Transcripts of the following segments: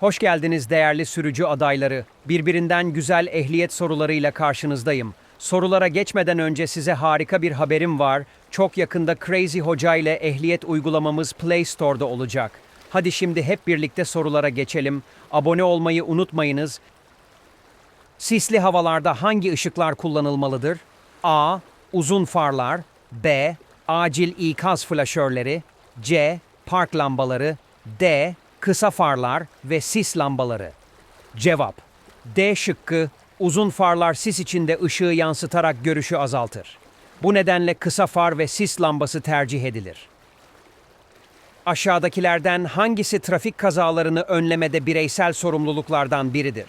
Hoş geldiniz değerli sürücü adayları. Birbirinden güzel ehliyet sorularıyla karşınızdayım. Sorulara geçmeden önce size harika bir haberim var. Çok yakında Crazy Hoca ile ehliyet uygulamamız Play Store'da olacak. Hadi şimdi hep birlikte sorulara geçelim. Abone olmayı unutmayınız. Sisli havalarda hangi ışıklar kullanılmalıdır? A. Uzun farlar B. Acil ikaz flaşörleri C. Park lambaları D. Kısa farlar ve sis lambaları. Cevap D şıkkı uzun farlar sis içinde ışığı yansıtarak görüşü azaltır. Bu nedenle kısa far ve sis lambası tercih edilir. Aşağıdakilerden hangisi trafik kazalarını önlemede bireysel sorumluluklardan biridir?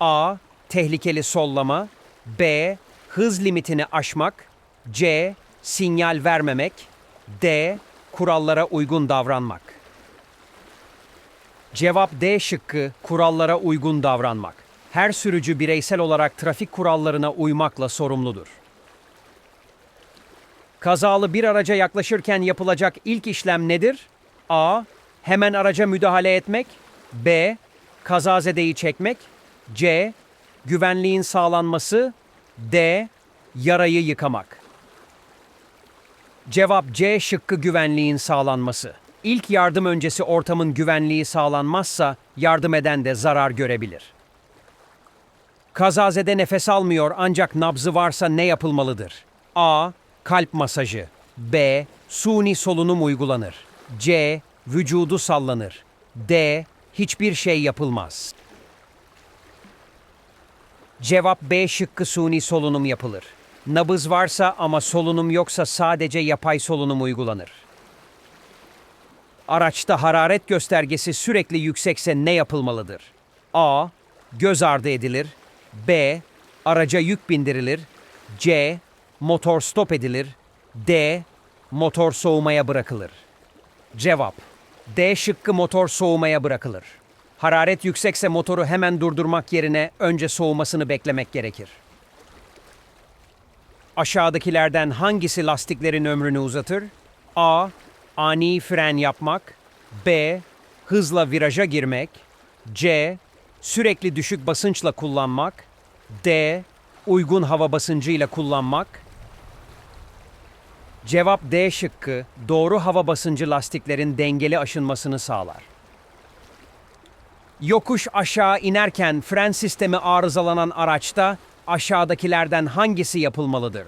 A. Tehlikeli sollama B. Hız limitini aşmak C. Sinyal vermemek D. Kurallara uygun davranmak Cevap D şıkkı kurallara uygun davranmak. Her sürücü bireysel olarak trafik kurallarına uymakla sorumludur. Kazalı bir araca yaklaşırken yapılacak ilk işlem nedir? A. Hemen araca müdahale etmek. B. Kazazedeyi çekmek. C. Güvenliğin sağlanması. D. Yarayı yıkamak. Cevap C şıkkı güvenliğin sağlanması. İlk yardım öncesi ortamın güvenliği sağlanmazsa yardım eden de zarar görebilir. Kazazede nefes almıyor ancak nabzı varsa ne yapılmalıdır? A. Kalp masajı. B. Suni solunum uygulanır. C. Vücudu sallanır. D. Hiçbir şey yapılmaz. Cevap B şıkkı suni solunum yapılır. Nabız varsa ama solunum yoksa sadece yapay solunum uygulanır. Araçta hararet göstergesi sürekli yüksekse ne yapılmalıdır? A. Göz ardı edilir. B. Araca yük bindirilir. C. Motor stop edilir. D. Motor soğumaya bırakılır. Cevap D şıkkı motor soğumaya bırakılır. Hararet yüksekse motoru hemen durdurmak yerine önce soğumasını beklemek gerekir. Aşağıdakilerden hangisi lastiklerin ömrünü uzatır? A. Ani fren yapmak. B. Hızla viraja girmek. C. Sürekli düşük basınçla kullanmak. D. Uygun hava basıncıyla kullanmak. Cevap D şıkkı doğru hava basıncı lastiklerin dengeli aşınmasını sağlar. Yokuş aşağı inerken fren sistemi arızalanan araçta aşağıdakilerden hangisi yapılmalıdır?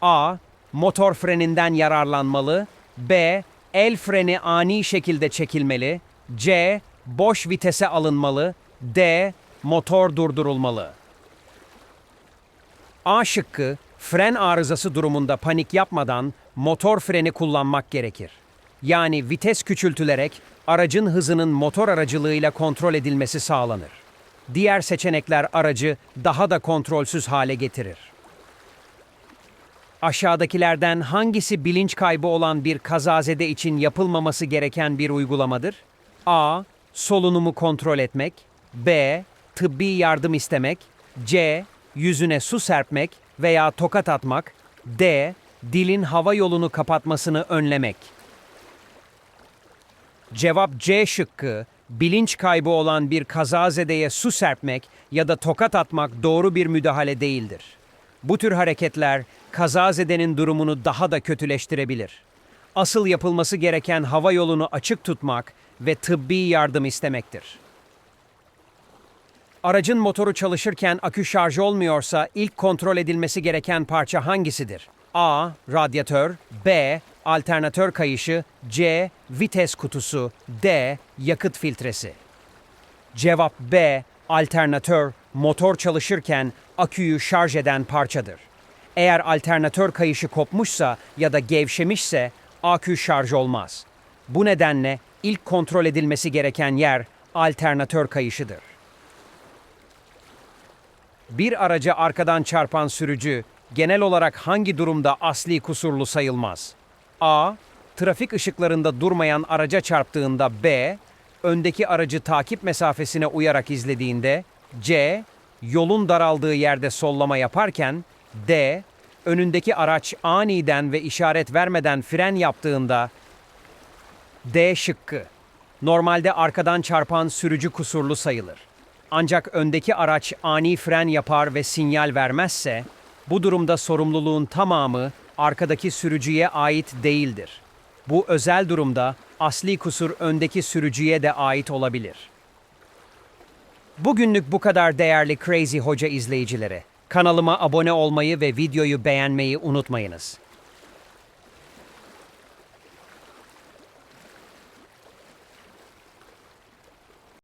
A. Motor freninden yararlanmalı. B. El freni ani şekilde çekilmeli. C. Boş vitese alınmalı. D. Motor durdurulmalı. A şıkkı fren arızası durumunda panik yapmadan motor freni kullanmak gerekir. Yani vites küçültülerek aracın hızının motor aracılığıyla kontrol edilmesi sağlanır. Diğer seçenekler aracı daha da kontrolsüz hale getirir. Aşağıdakilerden hangisi bilinç kaybı olan bir kazazede için yapılmaması gereken bir uygulamadır? A. Solunumu kontrol etmek. B. Tıbbi yardım istemek. C. Yüzüne su serpmek veya tokat atmak. D. Dilin hava yolunu kapatmasını önlemek. Cevap C şıkkı. Bilinç kaybı olan bir kazazedeye su serpmek ya da tokat atmak doğru bir müdahale değildir. Bu tür hareketler kazazedenin durumunu daha da kötüleştirebilir. Asıl yapılması gereken hava yolunu açık tutmak ve tıbbi yardım istemektir. Aracın motoru çalışırken akü şarj olmuyorsa ilk kontrol edilmesi gereken parça hangisidir? A. Radyatör B. Alternatör kayışı C. Vites kutusu D. Yakıt filtresi Cevap B. Alternatör, motor çalışırken aküyü şarj eden parçadır. Eğer alternatör kayışı kopmuşsa ya da gevşemişse akü şarj olmaz. Bu nedenle ilk kontrol edilmesi gereken yer alternatör kayışıdır. Bir araca arkadan çarpan sürücü genel olarak hangi durumda asli kusurlu sayılmaz? A. Trafik ışıklarında durmayan araca çarptığında B. Öndeki aracı takip mesafesine uyarak izlediğinde C. Yolun daraldığı yerde sollama yaparken D. Önündeki araç aniden ve işaret vermeden fren yaptığında D şıkkı. Normalde arkadan çarpan sürücü kusurlu sayılır. Ancak öndeki araç ani fren yapar ve sinyal vermezse, bu durumda sorumluluğun tamamı arkadaki sürücüye ait değildir. Bu özel durumda asli kusur öndeki sürücüye de ait olabilir. Bugünlük bu kadar değerli Crazy Hoca izleyicileri. Kanalıma abone olmayı ve videoyu beğenmeyi unutmayınız.